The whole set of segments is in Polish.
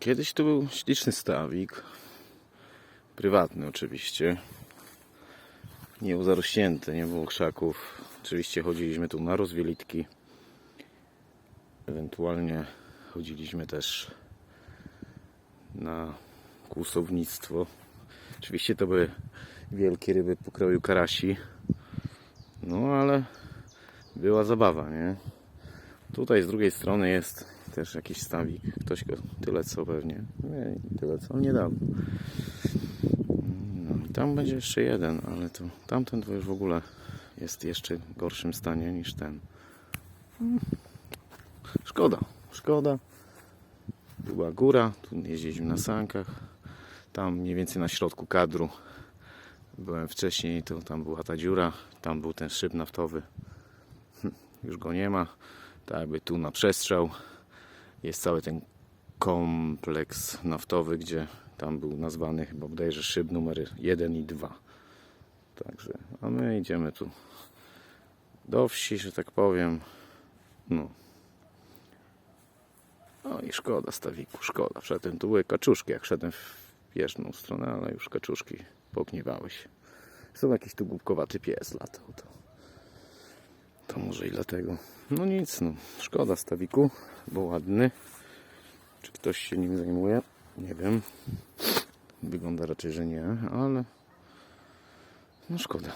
Kiedyś to był śliczny stawik. Prywatny oczywiście. Nie był zarośnięty, nie było krzaków. Oczywiście chodziliśmy tu na rozwielitki. Ewentualnie chodziliśmy też na kłusownictwo. Oczywiście to były wielkie ryby pokroju karasi. No ale była zabawa, nie? Tutaj z drugiej strony jest też jakiś stawik. Ktoś go tyle co pewnie. Nie, tyle co niedawno. No tam będzie jeszcze jeden, ale to tamten to już w ogóle jest jeszcze w gorszym stanie niż ten. Mm. Szkoda, szkoda. Była góra, tu jeździliśmy na sankach. Tam mniej więcej na środku kadru byłem wcześniej, to tam była ta dziura, tam był ten szyb naftowy. Już go nie ma. Tak jakby tu na przestrzał jest cały ten kompleks naftowy, gdzie tam był nazwany chyba bodajże szyb numer 1 i 2. Także, a my idziemy tu do wsi, że tak powiem. No. No i szkoda stawiku, szkoda. Wszedłem tu były kaczuszki, jak szedłem w bieżną stronę, ale już kaczuszki pogniewały się. Są jakiś tu głupkowaty pies latał. To, to może i dlatego. No nic, no. Szkoda stawiku, bo ładny. Czy ktoś się nim zajmuje? Nie wiem. Wygląda raczej, że nie, ale no szkoda.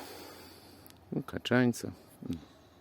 Kaczańca.